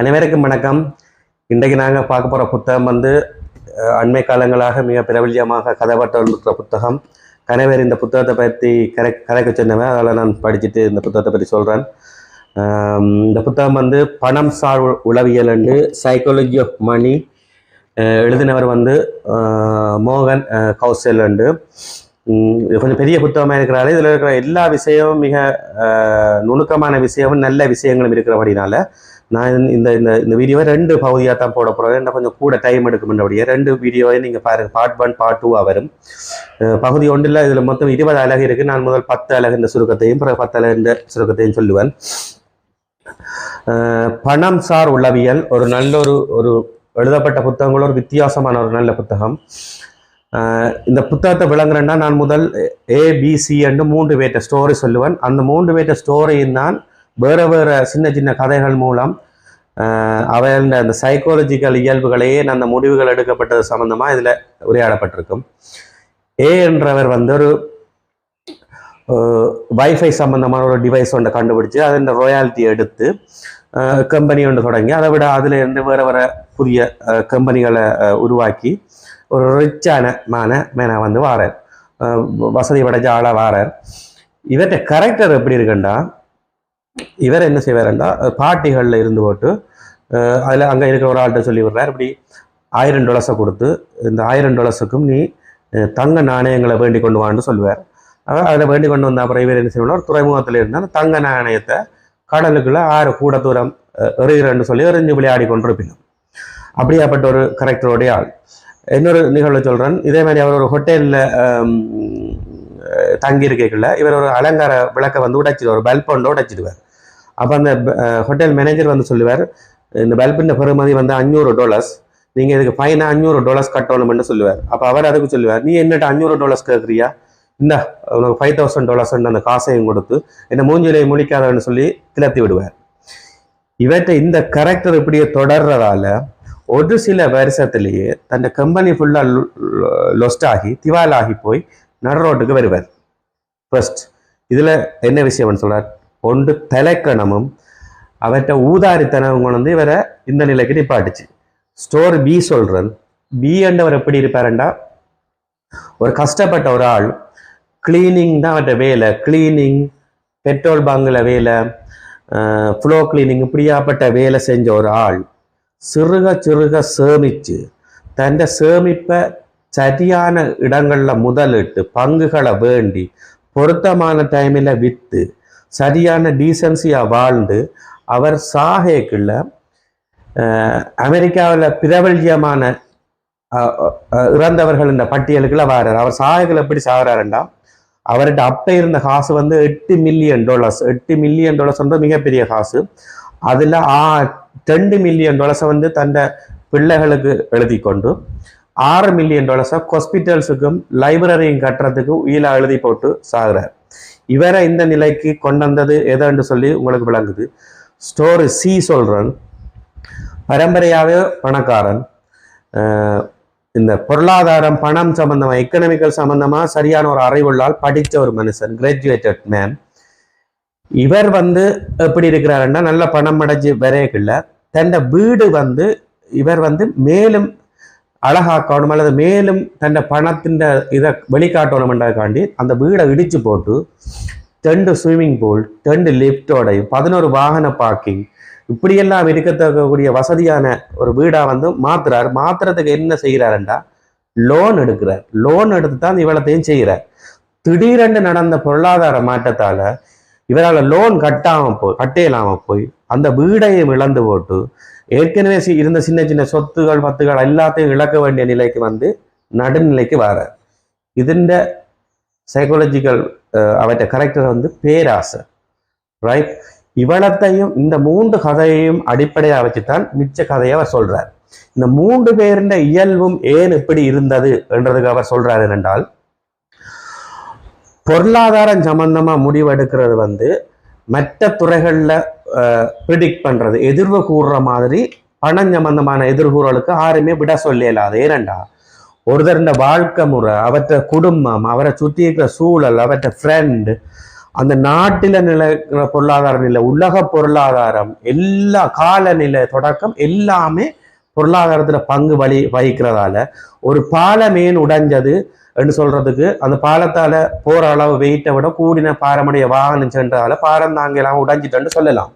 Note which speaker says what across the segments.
Speaker 1: அனைவருக்கும் வணக்கம். இன்றைக்கு நாங்கள் பார்க்க போகிற புத்தகம் வந்து அண்மை காலங்களாக மிக பிரபல்யமாக கதைப்பட்டிருக்கிற புத்தகம். கணவர் இந்த புத்தகத்தை பற்றி கரை கரைக்க சொன்னவன் அதில் நான் படிச்சுட்டு இந்த புத்தகத்தை பற்றி சொல்கிறேன் இந்த புத்தகம் வந்து பணம் சார் உளவியல் என்று சைக்காலஜி ஆஃப் மணி எழுதினவர் வந்து மோகன் கௌசல் என்று. இது கொஞ்சம் பெரிய புத்தகமாக இருக்கிறாரு இதில் இருக்கிற எல்லா விஷயமும் மிக நுணுக்கமான விஷயமும் நல்ல விஷயங்களும் இருக்கிறபடினால நான் இந்த- இந்த இந்த வீடியோவை ரெண்டு பகுதியாக தான் போட போகிறேன் என்ன கொஞ்சம் கூட டைம் எடுக்கும்ன்றபடியே ரெண்டு வீடியோவை நீங்கள் பாருங்கள் பார்ட் ஒன் பார்ட் டூவாக வரும். பகுதி ஒன்றில் இதில் மொத்தம் இருபது அழகு இருக்குது நான் முதல் பத்து அழகு இந்த சுருக்கத்தையும் பிறகு பத்து அழகு இந்த சுருக்கத்தையும் சொல்லுவேன். பணம் சார் உளவியல். ஒரு நல்ல ஒரு ஒரு எழுதப்பட்ட புத்தகங்களும் ஒரு வித்தியாசமான ஒரு நல்ல புத்தகம். இந்த புத்தகத்தை விளங்குறேன்னா நான் முதல் ஏபிசி என்று மூன்று பேர்ட்ட ஸ்டோரி சொல்லுவேன். அந்த மூன்று பேர்ட்ட ஸ்டோரியும் தான் வேறு வேறு சின்ன சின்ன கதைகள் மூலம் அஹ் அந்த சைக்காலஜிக்கல் இயல்புகளையே அந்த முடிவுகள் எடுக்கப்பட்டது சம்மந்தமாக இதில் உரையாடப்பட்டிருக்கும். ஏ என்றவர் வந்து ஒரு வைஃபை சம்மந்தமான ஒரு டிவைஸ் ஒன்றை கண்டுபிடிச்சு அதன் ரொயாலிட்டி எடுத்து கம்பெனி ஒன்று தொடங்கி அதை விட அதில் இருந்து வேறு வேறு புதிய கம்பெனிகளை உருவாக்கி ஒரு ரிச்சான மான மேன வந்து வாரார். வசதி படைச்ச ஆளாக வாரார். இவர்கிட்ட கரெக்டர் எப்படி இருக்குண்டா? இவர் என்ன செய்வாருண்டா? பார்ட்டிகளில் இருந்து போட்டு அதில் அங்கே இருக்கிற ஒரு ஆள்கிட்ட சொல்லி விடுறார். இப்படி ஆயிரம் டாலர்ஸை கொடுத்து இந்த ஆயிரம் டாலர்ஸுக்கும் நீ தங்க நாணயங்களை வேண்டி கொண்டு வான்னு சொல்லுவார். அதில் வேண்டி கொண்டு வந்த அப்புறம் இவர் என்ன செய்யணும் ஒரு துறைமுகத்தில் இருந்தால் தங்க நாணயத்தை கடலுக்குள்ளே ஆறு கூட தூரம் எறிகிறன்னு சொல்லி எறிஞ்சு விளையாடி கொண்டிருப்பினோம். அப்படியாப்பட்ட ஒரு கரெக்டருடைய ஆள். இன்னொரு நிகழ்வு சொல்கிறேன் இதே மாதிரி அவர் ஒரு ஹோட்டலில் தங்கி இருக்கைக்குள்ள இவர் ஒரு அலங்கார விளக்கை வந்து உடைச்சிடுவார். பல்ப் ஒன்று உடைச்சிடுவார். அப்போ அந்த ஹோட்டல் மேனேஜர் வந்து சொல்லுவார் இந்த பல்பின் பெறுமதி வந்து அஞ்சூறு டாலர்ஸ் நீங்கள் இதுக்கு ஃபைனாக அஞ்சூறு டாலர்ஸ் கட்டணும்னு சொல்லுவார். அப்போ அவர் அதுக்கு சொல்லுவார் நீ என்னட்ட அஞ்சூறு டாலர்ஸ் கேட்குறியா இந்த உனக்கு ஃபைவ் தௌசண்ட் டாலர்ஸ் அந்த காசையும் கொடுத்து என்ன மூஞ்சிலை முழிக்காதன்னு சொல்லி கிளத்தி விடுவார். இவற்றை இந்த கேரக்டர் இப்படியே தொடர்றதால ஒரு சில வருஷத்திலேயே தன் கம்பெனி ஃபுல்லாக லொஸ்ட் ஆகி திவாலாகி போய் நடு ரோட்டுக்கு வருவார் ஃபர்ஸ்ட் இதில் என்ன விஷயம்னு சொல்கிறார் ஒன்று தலைக்கணமும் அவற்றை ஊதாரித்தனம் கொண்டு வந்து இவரை இந்த நிலைக்கு நிப்பாட்டுச்சு ஸ்டோர் பி சொல்கிறன் பி என்றவர் எப்படி இருப்பாருண்டா ஒரு கஷ்டப்பட்ட ஒரு ஆள் கிளீனிங் தான் அவர்கிட்ட வேலை கிளீனிங் பெட்ரோல் பங்கில் வேலை ஃப்ளோ கிளீனிங் இப்படியாப்பட்ட வேலை செஞ்ச ஒரு ஆள் சிறுக சிறுக சேமித்து தன் சேமிப்பை சரியான இடங்களில் முதலிட்டு பங்குகளை வேண்டி பொருத்தமான டைமில் விற்று சரியான டீசன்சியாக வாழ்ந்து அவர் சாகேக்குள்ள அமெரிக்காவில் பிரபல்யமான இறந்தவர்கள் இந்த பட்டியலுக்குள்ள வாரார். அவர் சாகேக்குள்ள எப்படி சாகிறாருண்டா? அவர்கிட்ட அப்போ இருந்த காசு வந்து எட்டு மில்லியன் டாலர்ஸ் எட்டு மில்லியன் டாலர்ஸ் வந்து மிகப்பெரிய காசு. அதில் ஆ மில்லியன் டாலர்ஸை வந்து தன்னை பிள்ளைகளுக்கு எழுதி கொண்டு ஆறு மில்லியன் டாலர்ஸை ஹாஸ்பிட்டல்ஸுக்கும் லைப்ரரியும் கட்டுறதுக்கு உயிலா எழுதி போட்டு சாகுறார். இவரை இந்த நிலைக்கு கொண்டு வந்தது ஏதாண்டு சொல்லி உங்களுக்கு விளங்குது. ஸ்டோரி சி சொல்கிறன் பரம்பரையாகவே பணக்காரன் இந்த பொருளாதாரம் பணம் சம்மந்தமாக எக்கனாமிக்கல் சம்மந்தமாக சரியான ஒரு அறிவுள்ளால் படித்த ஒரு மனுஷன் கிராஜுவேட்டட் மேன் இவர் வந்து எப்படி இருக்கிறாருன்னா நல்ல பணம் அடைஞ்சு வரையக்கில்லை தன் வீடு வந்து இவர் வந்து மேலும் அழகாக்கணும் அல்லது மேலும் தன் பணத்தின் இதை வெளிக்காட்டணுமென்றதுக்காண்டி அந்த வீடை இடித்து போட்டு ரெண்டு ஸ்விம்மிங் பூல் ரெண்டு லிஃப்டோடையும் பதினோரு வாகன பார்க்கிங் இப்படியெல்லாம் இருக்கத்தக்கக்கூடிய வசதியான ஒரு வீடாக வந்து மாத்துறாரு. மாத்துறதுக்கு என்ன செய்கிறாருண்டா? லோன் எடுக்கிறார். லோன் எடுத்து தான் இவ்வளத்தையும் செய்கிறார். திடீரென்று நடந்த பொருளாதார மாற்றத்தால் இவரால் லோன் கட்டாமல் போய் கட்டையிலாம போய் அந்த வீடையும் இழந்து போட்டு ஏற்கனவே சி- இருந்த சின்ன சின்ன சொத்துகள் பத்துகள் எல்லாத்தையும் இழக்க வேண்டிய நிலைக்கு வந்து நடுநிலைக்கு வர இதுண்ட சைக்காலஜிக்கல் அவற்ற கரெக்டர் வந்து பேராசை ரைட் இவனத்தையும் இந்த மூன்று கதையையும் அடிப்படையாக வச்சுத்தான் மிச்ச கதையை அவர் சொல்றார். இந்த மூன்று பேருந்த இயல்பும் ஏன் இப்படி இருந்தது என்றதுக்கு அவர் சொல்றாரு என்றால் பொருளாதாரம் சம்பந்தமாக முடிவெடுக்கிறது வந்து மற்ற துறைகளில் ப்ரிடிக்ட் பண்ணுறது எதிர்வு கூறுற மாதிரி பணம் சம்பந்தமான எதிர்கூறலுக்கு யாருமே விட சொல்லலாது ஏனண்டா? ஒருத்தருட வாழ்க்கை முறை அவற்ற குடும்பம் அவரை சுற்றி இருக்கிற சூழல் அவற்ற ஃப்ரெண்டு அந்த நாட்டில் நிலக்கிற பொருளாதார நிலை உலக பொருளாதாரம் எல்லா காலநிலை தொடக்கம் எல்லாமே பொருளாதாரத்தில் பங்கு வலி வகிக்கிறதால ஒரு பாலமேன் உடைஞ்சது என்று சொல்றதுக்கு அந்த பாலத்தால போற அளவு வெயிட்டை விட கூடின பாரமுடைய வாகனம் சென்றதால பாரம் தாங்க எல்லாம் உடைஞ்சிட்டேன்னு சொல்லலாம்.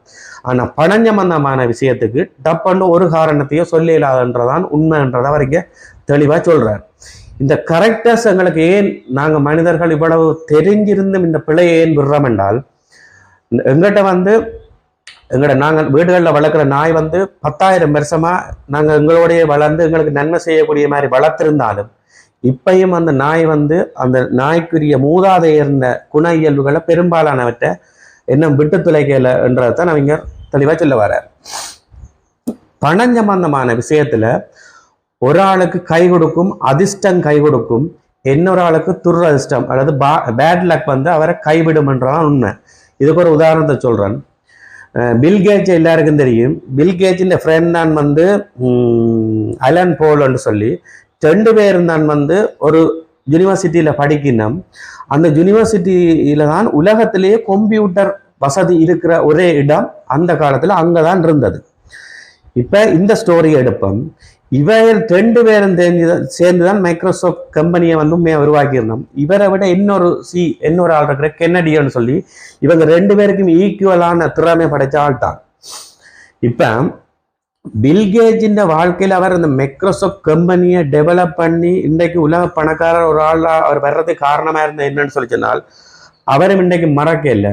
Speaker 1: ஆனா பணஞ்சம்பந்தமான விஷயத்துக்கு டப்பன்னு ஒரு காரணத்தையோ சொல்ல இல்லாதன்றதான் உண்மைன்றதை வரைக்கும் தெளிவா சொல்றார். இந்த கரெக்டர்ஸ் எங்களுக்கு ஏன் நாங்க மனிதர்கள் இவ்வளவு தெரிஞ்சிருந்தும் இந்த பிழையை ஏன் விடுறோம் என்றால் எங்கிட்ட வந்து எங்கட நாங்கள் வீடுகளில் வளர்க்குற நாய் வந்து பத்தாயிரம் வருஷமா நாங்கள் எங்களோடைய வளர்ந்து எங்களுக்கு நன்மை செய்யக்கூடிய மாதிரி வளர்த்திருந்தாலும் இப்பயும் அந்த நாய் வந்து அந்த நாய்க்குரிய மூதாதையர்ந்த குண இயல்புகளை பெரும்பாலானவற்றை என்ன விட்டு துளைக்கல என்றதான் அவங்க தெளிவாக சொல்ல வர்றார். பணம் சம்பந்தமான விஷயத்துல ஒரு ஆளுக்கு கை கொடுக்கும் அதிர்ஷ்டம் கை கொடுக்கும் இன்னொரு ஆளுக்கு துரதிர்ஷ்டம் அல்லது பேட் லக் வந்து அவரை கைவிடும்ன்றதான் உண்மை. இதுக்கு ஒரு உதாரணத்தை சொல்றேன். அஹ் எல்லாருக்கும் தெரியும். பில் ஃப்ரெண்ட் தான் வந்து உம், அலன் போல்னு சொல்லி ரெண்டு பேரும் தான் வந்து ஒரு யூனிவர்சிட்டியில் படிக்கணும் அந்த யூனிவர்சிட்டியில தான் உலகத்திலேயே கம்ப்யூட்டர் வசதி இருக்கிற ஒரே இடம் அந்த காலத்தில் அங்கே தான் இருந்தது. இப்போ இந்த ஸ்டோரி எடுப்போம். இவர் ரெண்டு பேரும் தெரிஞ்சு சேர்ந்து தான் மைக்ரோசாஃப்ட் கம்பெனியை வந்து உருவாக்கியிருந்தோம். இவரை விட இன்னொரு சி இன்னொரு ஆள் இருக்கிற கென்னடியோன்னு சொல்லி இவங்க ரெண்டு பேருக்கும் ஈக்குவலான திறமை படைச்ச ஆள் தான் இப்போ பில்கேஜின் வாழ்க்கையில் அவர் இந்த மைக்ரோசாஃப்ட் கம்பெனியை டெவலப் பண்ணி இன்றைக்கு உலக பணக்காரர் ஒரு ஆளாக அவர் வர்றதுக்கு காரணமாக இருந்த என்னன்னு சொல்லி சொன்னால் அவரும் இன்றைக்கு மறக்க இல்லை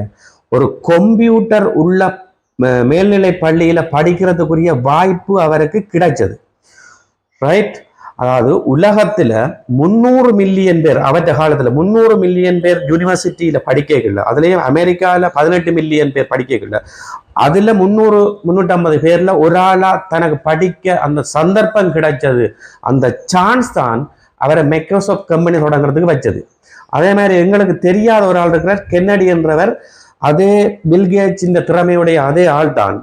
Speaker 1: ஒரு கம்ப்யூட்டர் உள்ள மேல்நிலை பள்ளியில் படிக்கிறதுக்குரிய வாய்ப்பு அவருக்கு கிடைச்சது ரைட் அதாவது உலகத்துல முந்நூறு மில்லியன் பேர் அவற்ற காலத்துல முந்நூறு மில்லியன் பேர் யூனிவர்சிட்டியில படிக்கல அதுலயும் அமெரிக்கால பதினெட்டு மில்லியன் பேர் படிக்கல அதுல முந்நூறு முந்நூற்றம்பது பேர்ல ஒரு ஆளா தனக்கு படிக்க அந்த சந்தர்ப்பம் கிடைச்சது. அந்த சான்ஸ் தான் அவரை மைக்ரோசாஃப்ட் கம்பெனி தொடங்குறதுக்கு வச்சது. அதே மாதிரி எங்களுக்கு தெரியாத ஒரு ஆள் இருக்கிறார் கென்னடி என்றவர் அதே பில்கேட்ஸ் இந்த திறமையுடைய அதே ஆள் தான்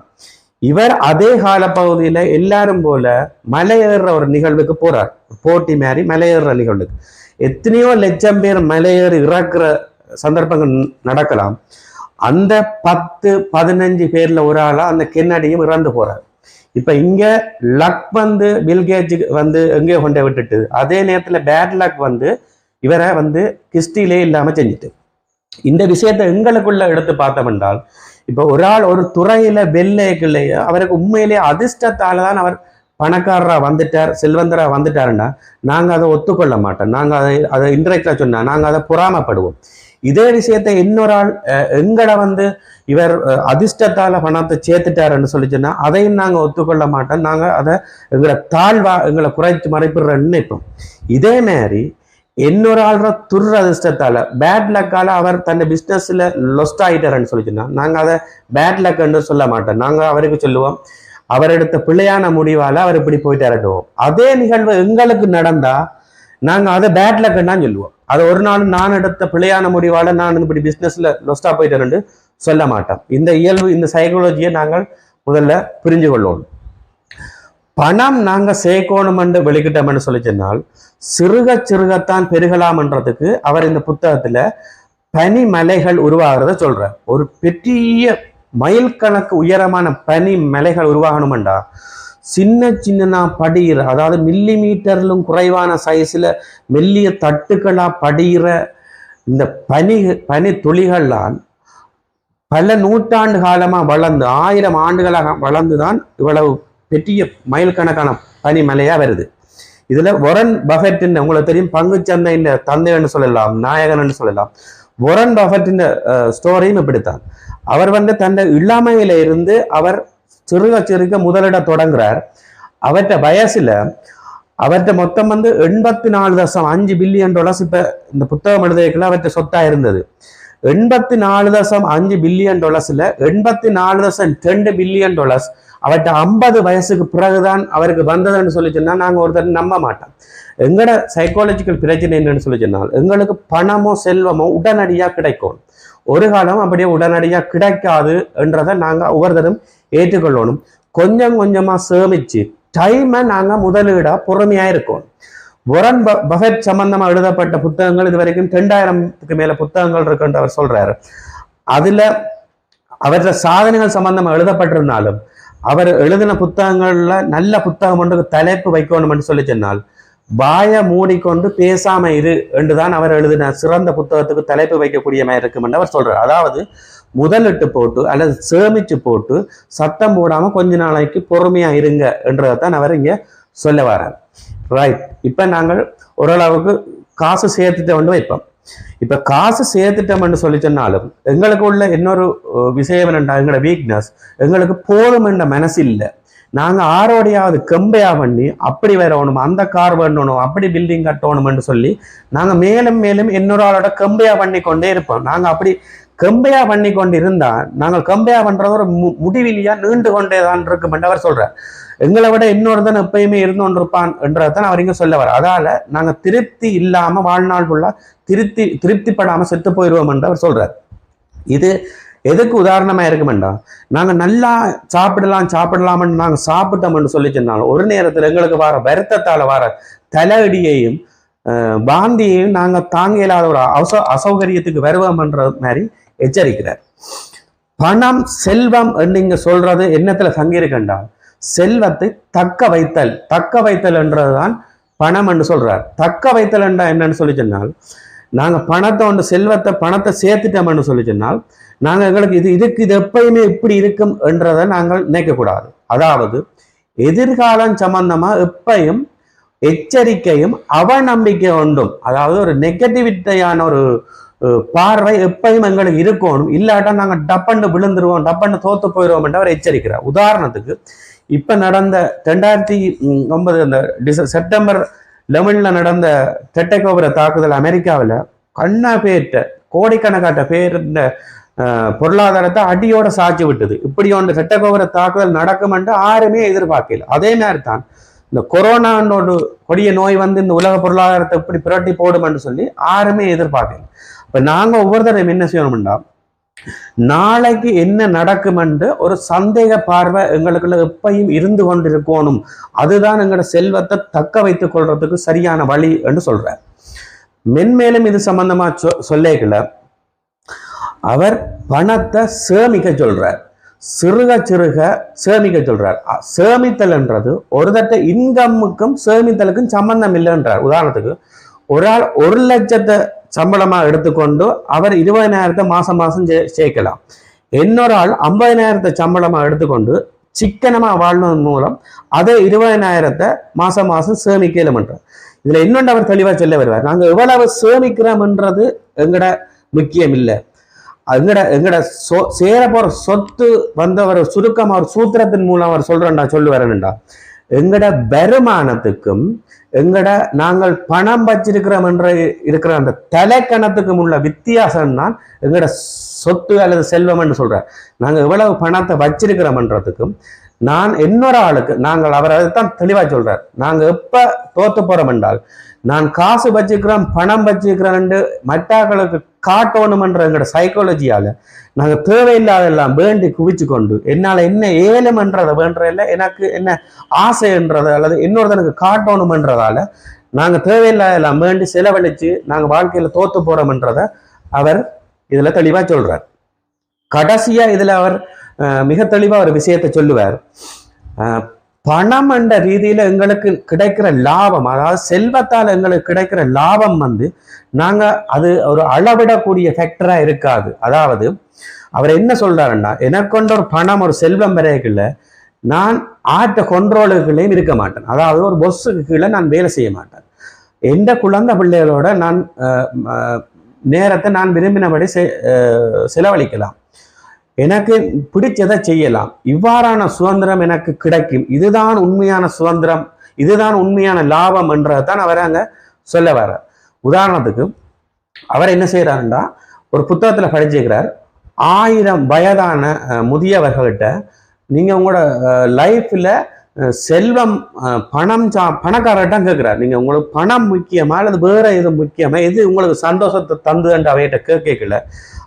Speaker 1: இவர் அதே காலப்பகுதியில எல்லாரும் போல மலையேறுற ஒரு நிகழ்வுக்கு போறார். போட்டி மாதிரி மலையேறுற நிகழ்வுக்கு. எத்தனையோ லட்சம் பேர் மலையேறி இறக்குற சந்தர்ப்பங்கள் நடக்கலாம். அந்த பத்து பதினஞ்சு பேர்ல ஒரு ஆளா அந்த கென்னடியும் இறந்து போறார். இப்ப இங்க லக் வந்து பில்கேட்ஸுக்கு வந்து எங்கேயோ கொண்டே விட்டுட்டு அதே நேரத்துல பேட் லக் வந்து இவரை வந்து கிஸ்டிலே இல்லாம செஞ்சுட்டு. இந்த விஷயத்தை எங்களுக்குள்ள எடுத்து பார்த்தோம் என்றால் இப்போ ஒரு ஆள் ஒரு துறையில வெள்ளைக்குள்ளேயே அவருக்கு உண்மையிலேயே அதிர்ஷ்டத்தால தான் அவர் பணக்காரரா வந்துட்டார் செல்வந்தரா வந்துட்டாருன்னா நாங்க அதை ஒத்துக்கொள்ள மாட்டோம். நாங்க அதை அதை இன்டெரக்டா சொன்னா நாங்க அதை பொறாமப்படுவோம். இதே விஷயத்தை இன்னொரு ஆள் எங்களை வந்து இவர் அதிர்ஷ்டத்தால் அதிர்ஷ்டத்தால பணத்தை சேர்த்துட்டாருன்னு சொல்லி சொன்னால் அதையும் நாங்க ஒத்துக்கொள்ள மாட்டோம். நாங்க அதை எங்களை தாழ்வா எங்களை குறைத்து மறைப்பிடுற நினைப்போம். இதே மாதிரி இன்னொரு ஆள்ற துர் அதிர்ஷ்டத்தால. பேட் லக்கால அவர் தன்னை பிசினஸ்ல லொஸ்ட் ஆயிட்டாருன்னு சொல்லி சொன்னா நாங்க அதை பேட் லக்ன்னு சொல்ல மாட்டோம். நாங்க அவருக்கு சொல்லுவோம் அவர் எடுத்த பிழையான முடிவால அவர் இப்படி போயிட்டாருட்டுவோம் அதே நிகழ்வு எங்களுக்கு நடந்தா நாங்க அதை பேட் லக்குன்னு தான் சொல்லுவோம். அதை ஒரு நாள் நான் எடுத்த பிழையான முடிவால நான் இப்படி பிசினஸ்ல லொஸ்டா போயிட்டேன்னு சொல்ல மாட்டோம். இந்த இயல்பு இந்த சைக்காலஜியை நாங்கள் முதல்ல புரிஞ்சு கொள்வோம் பணம் நாங்கள் சேர்க்கணும் என்று வெளிக்கிட்டோம்னு சொல்லி சொன்னால் சிறுக சிறுகத்தான் பெருகலாம்ன்றதுக்கு அவர் இந்த புத்தகத்தில் பனிமலைகள் உருவாகிறத சொல்கிறார் ஒரு பெரிய மைல் கணக்கு உயரமான பனி மலைகள் உருவாகணுமெண்டா சின்ன சின்னனா படிகிற அதாவது மில்லி மீட்டர்லும் குறைவான சைஸில் மெல்லிய தட்டுக்களாக படிகிற இந்த பனி பனி துளிகள்லாம் பல நூற்றாண்டு காலமாக வளர்ந்து ஆயிரம் ஆண்டுகளாக வளர்ந்து தான் இவ்வளவு பெரிய மைல் கணக்கான பனிமலையா வருது. இதுல ஒரன் பஃபெட்டின் உங்களுக்கு தெரியும் பங்குச்சந்தையின் தந்தைன்னு சொல்லலாம் நாயகன் சொல்லலாம். ஒரன் பஃபெட்டின் ஸ்டோரியும் இப்படித்தான். அவர் வந்து தன்னை இல்லாமையில இருந்து அவர் சிறுக சிறுக முதலிட தொடங்குறார். அவற்ற வயசுல அவற்ற மொத்தம் வந்து எண்பத்தி நாலு தசம் அஞ்சு பில்லியன் டாலர்ஸ் இப்ப இந்த புத்தகம் எழுதியதுக்குள்ள அவற்ற சொத்தா இருந்தது. எண்பத்தி நாலு தசம் அஞ்சு பில்லியன் டாலர்ஸில் எண்பத்தி நாலு தசம் ரெண்டு பில்லியன் டாலர்ஸ் அவர்கிட்ட ஐம்பது வயசுக்கு பிறகுதான் அவருக்கு வந்ததுன்னு சொல்லி சொன்னா நாங்க ஒருத்தர் நம்ப மாட்டோம். எங்களோட சைக்காலஜிக்கல் பிரச்சனை என்னன்னு சொல்லி சொன்னால் எங்களுக்கு பணமோ செல்வமோ உடனடியா கிடைக்கும். ஒரு காலம் அப்படியே உடனடியா கிடைக்காது என்றதை நாங்க ஒவ்வொருத்தரும் ஏற்றுக்கொள்ளணும். கொஞ்சம் கொஞ்சமா சேமிச்சு டைமை நாங்க முதலீடாக பொறுமையா இருக்கோம் ஒரன் ப- பஃபெட் சம்பந்தமா எழுதப்பட்ட புத்தகங்கள் இது வரைக்கும் ரெண்டாயிரத்துக்கு மேல புத்தகங்கள் இருக்குன்னு அவர் சொல்றாரு. அதுல அவர சாதனைகள் சம்பந்தமா எழுதப்பட்டிருந்தாலும் அவர் எழுதின புத்தகங்கள்ல நல்ல புத்தகம் ஒன்றுக்கு தலைப்பு வைக்கணும்னு சொல்லி சொன்னால் வாய மூடிக்கொண்டு பேசாம இரு என்றுதான் அவர் எழுதின சிறந்த புத்தகத்துக்கு தலைப்பு வைக்கக்கூடியமா இருக்கும் என்று அவர் சொல்றார். அதாவது முதலிட்டு போட்டு அல்லது சேமிச்சு போட்டு சத்தம் போடாம கொஞ்ச நாளைக்கு பொறுமையா இருங்க என்றதான் அவர் இங்க சொல்ல வரார் ரைட் இப்ப நாங்கள் ஓரளவுக்கு காசு சேர்த்துட்டு வந்து வைப்போம். இப்ப காசு சேர்த்துட்டோம்னு சொல்லி சொன்னாலும் எங்களுக்கு உள்ள இன்னொரு விஷயம் என்னண்டா எங்களோட வீக்னஸ் எங்களுக்கு போதும் என்ற மனசு இல்லை நாங்க ஆரோடையாவது கெம்பையா பண்ணி அப்படி வரணும் அந்த கார் பண்ணணும் அப்படி பில்டிங் கட்டணும்னு சொல்லி நாங்க மேலும் மேலும் இன்னொரு ஆளோட கெம்பையா பண்ணி கொண்டே இருப்போம். நாங்க அப்படி கம்பையா பண்ணி கொண்டு இருந்தால் நாங்கள் கம்பையா பண்ணுறது ஒரு மு- முடிவிலியா நீண்டு கொண்டே தான் இருக்கும் என்று அவர் சொல்றார். எங்களை விட இன்னொருத்தன் எப்பயுமே இருந்து கொண்டிருப்பான் என்றதான் அவர் இங்கே சொல்ல வர அதால திருப்தி இல்லாம வாழ்நாள் ஃபுல்லா திருப்தி திருப்திப்படாம செத்து போயிடுவோம் என்று அவர் சொல்றார். இது எதுக்கு உதாரணமாக இருக்குமெண்டா நாங்கள் நல்லா சாப்பிடலாம் சாப்பிடலாம்னு நாங்கள் சாப்பிட்டோம்னு சொல்லி சொன்னாலும் ஒரு நேரத்தில் எங்களுக்கு வர வருத்தத்தால் வர தலையடியையும் பாந்தியையும் நாங்கள் தாங்க இல்லாத ஒரு அசௌ அசௌகரியத்துக்கு வருவோம்ன்ற மாதிரி எச்சரிக்கிறார். பணம் செல்வம் நீங்க சொல்றது என்னத்துல தங்கியிருக்கண்டா செல்வத்தை தக்க வைத்தல் தக்க வைத்தல் என்றதுதான் பணம் என்று சொல்றார். தக்க வைத்தல் என்றா என்னன்னு சொல்லி சொன்னால் நாங்க பணத்தை ஒன்று செல்வத்தை பணத்தை சேர்த்துட்டோம்னு சொல்லி சொன்னால் நாங்க எங்களுக்கு இது இதுக்கு இது எப்பயுமே இப்படி இருக்கும் என்றதை நாங்கள் நினைக்கக்கூடாது. அதாவது எதிர்காலம் சம்பந்தமா எப்பையும் எச்சரிக்கையும் அவநம்பிக்கை உண்டும் அதாவது ஒரு நெகட்டிவிட்டியான ஒரு பார்வை எப்பயும் எங்களுக்கு இருக்கணும். இல்லாட்டா நாங்கள் டப்பன்னு விழுந்துருவோம் டப்பன்னு தோத்து போயிடுவோம் என்று அவர் எச்சரிக்கிறார். உதாரணத்துக்கு இப்போ நடந்த ரெண்டாயிரத்தி ஒன்பது அந்த டிச செப்டம்பர் லெவனில் நடந்த தெட்டைக்கோபுர தாக்குதல் அமெரிக்காவில் கண்ணா பேர்ட்ட கோடிக்கணக்காட்ட பேர் இந்த பொருளாதாரத்தை அடியோட சாச்சி விட்டது. இப்படி ஒன்று செட்டகோபுர தாக்குதல் நடக்கும் என்று யாருமே எதிர்பார்க்கல. அதே மாதிரி தான் இந்த கொரோனானோட கொடிய நோய் வந்து இந்த உலக பொருளாதாரத்தை இப்படி புரட்டி போடும் என்று சொல்லி யாருமே எதிர்பார்க்கல. இப்போ நாங்கள் ஒவ்வொரு ஒவ்வொருத்தரையும் என்ன செய்யணும்னா நாளைக்கு என்ன நடக்குமென்று ஒரு சந்தேக பார்வை எங்களுக்குள்ள எப்பையும் இருந்து கொண்டிருக்கணும். அதுதான் எங்களோட செல்வத்தை தக்க வைத்துக் கொள்றதுக்கு சரியான வழி என்று சொல்றார். மென்மேலும் இது சம்பந்தமா சொ சொல்லேக்கல அவர் பணத்தை சேமிக்க சொல்றார். சிறுக சிறுக சேமிக்க சொல்றார். சேமித்தல் என்றது ஒரு தட்ட இன்கம்முக்கும் சேமித்தலுக்கும் சம்பந்தம் இல்லைன்றார். உதாரணத்துக்கு ஒரு ஆள் ஒரு லட்சத்தை சம்பளமா எடுத்துக்கொண்டு அவர் இருபதினாயிரத்தை மாசம் மாசம் சே- சேர்க்கலாம். இன்னொரு ஆள் ஐம்பதினாயிரத்தை சம்பளமா எடுத்துக்கொண்டு சிக்கனமா வாழ்வதன் மூலம் அதே இருபதினாயிரத்தை மாசம் மாசம் சேமிக்கலும்ன்றார் இதுல இன்னொன்று அவர் தெளிவா சொல்ல வருவார். நாங்க எவ்வளவு சேமிக்கிறோம்ன்றது எங்கட முக்கியம் இல்லை எங்கட எங்கட சொ சேர போற சொத்து வந்தவர் சுருக்கம் ஒரு சூத்திரத்தின் மூலம் அவர் சொல்றேன்டா சொல்லுவாருன்டா எங்கட வருமானத்துக்கும் எங்கட நாங்கள் பணம் வச்சிருக்கிறோம் என்ற இருக்கிற அந்த தலைக்கணத்துக்கும் உள்ள வித்தியாசம் தான் எங்கட சொத்து அல்லது செல்வம் என்று சொல்றார். நாங்க எவ்வளவு பணத்தை வச்சிருக்கிறோம்ன்றதுக்கும் நான் இன்னொரு ஆளுக்கு நாங்கள் அவர் அதைத்தான் தெளிவாக சொல்றார். நாங்கள் எப்போ தோத்து போறோம் என்றால் நான் காசு வச்சுக்கிறேன் பணம் வச்சுக்கிறேன் மற்றாக்களுக்கு காட்டணுமன்ற எங்களோட சைக்காலஜியால நாங்கள் தேவையில்லாதெல்லாம் வேண்டி குவிச்சு கொண்டு என்னால் என்ன ஏலம்ன்றதை வேண்டதில்ல எனக்கு என்ன ஆசைன்றதை அல்லது இன்னொருத்தனுக்கு காட்டணுமன்றதால தேவையில்லாத தேவையில்லாதெல்லாம் வேண்டி செலவழித்து நாங்கள் வாழ்க்கையில் தோத்து போறோம்ன்றத அவர் இதில் தெளிவாக சொல்றார். கடைசியாக இதில் அவர் மிக தெளிவாக ஒரு விஷயத்தை சொல்லுவார். பணம் என்ற ரீதியில் எங்களுக்கு கிடைக்கிற லாபம் அதாவது செல்வத்தால் எங்களுக்கு கிடைக்கிற லாபம் வந்து நாங்கள் அது ஒரு அளவிடக்கூடிய ஃபேக்டராக இருக்காது. அதாவது அவர் என்ன சொல்கிறாருன்னா எனக்கு கொண்ட ஒரு பணம் ஒரு செல்வம் வரையில் நான் ஆட்ட கொண்ட்ரோலுக்குள்ளேயும் இருக்க மாட்டேன். அதாவது ஒரு பொஸ்ஸுக்கு கீழே நான் வேலை செய்ய மாட்டேன். எந்த குழந்தை பிள்ளைகளோட நான் நேரத்தை நான் விரும்பினபடி செ- செலவழிக்கலாம். எனக்கு பிடிச்சதை செய்யலாம். இவ்வாறான சுதந்திரம் எனக்கு கிடைக்கும். இதுதான் உண்மையான சுதந்திரம். இதுதான் உண்மையான லாபம் என்றதான் அவர் அங்க சொல்ல வர உதாரணத்துக்கு அவர் என்ன செய்யறாருன்னா ஒரு புத்தகத்துல படிச்சுக்கிறார். ஆயிரம் வயதான அஹ், முதியவர்கள்ட்ட நீங்க உங்களோட லைஃப்ல செல்வம் பணம் சா பணக்காரர்கிட்ட கேட்குறாரு நீங்கள் உங்களுக்கு பணம் முக்கியமா அல்லது வேற எது முக்கியமா? எது உங்களுக்கு சந்தோஷத்தை தந்துன்ற அவையிட்ட கேட்கல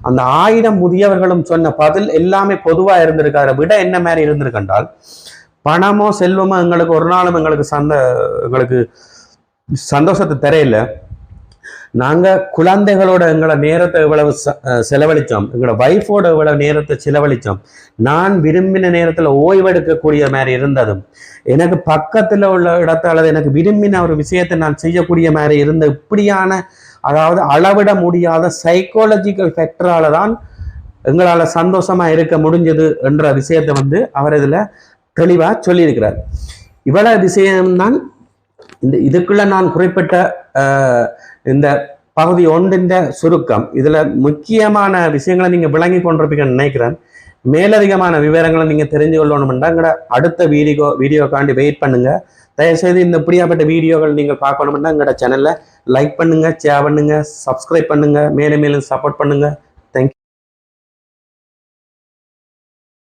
Speaker 1: அந்த ஆயிரம் முதியவர்களும் சொன்ன பதில் எல்லாமே பொதுவாக இருந்திருக்காரு. விட என்ன மாதிரி இருந்திருக்கென்றால் பணமோ செல்வமோ எங்களுக்கு ஒரு நாளும் எங்களுக்கு சந்த எங்களுக்கு சந்தோஷத்தை தரையில. நாங்கள் குழந்தைகளோட எங்களோட நேரத்தை இவ்வளவு ச- செலவழித்தோம் எங்களோட ஒய்ஃபோட எவ்வளவு நேரத்தை செலவழித்தோம் நான் விரும்பின நேரத்தில் ஓய்வெடுக்கக்கூடிய மாதிரி இருந்ததும் எனக்கு பக்கத்தில் உள்ள இடத்த அல்லது எனக்கு விரும்பின ஒரு விஷயத்தை நான் செய்யக்கூடிய மாதிரி இருந்த இப்படியான அதாவது அளவிட முடியாத சைக்காலஜிக்கல் ஃபேக்டரால தான் எங்களால் சந்தோஷமாக இருக்க முடிஞ்சது என்ற விஷயத்தை வந்து அவர் இதில் தெளிவாக சொல்லியிருக்கிறார். இவ்வளவு விஷயம்தான் இந்த இதுக்குள்ள நான் குறிப்பிட்ட இந்த பகுதி ஒன்றின் சுருக்கம். இதில் முக்கியமான விஷயங்களை நீங்கள் விளங்கி கொண்டிருப்பீங்கன்னு நினைக்கிறேன். மேலதிகமான விவரங்களை நீங்கள் தெரிஞ்சு கொள்ளணும்னா எங்கட அடுத்த வீடியோ வீடியோக்காண்டி வெயிட் பண்ணுங்க. தயவுசெய்து இந்த இப்படியாப்பட்ட வீடியோகள் நீங்கள் பார்க்கணும்னா எங்களோட சேனலில் லைக் பண்ணுங்கள் ஷேர் பண்ணுங்கள் சப்ஸ்கிரைப் பண்ணுங்கள் மேலும் மேலும் சப்போர்ட் பண்ணுங்கள்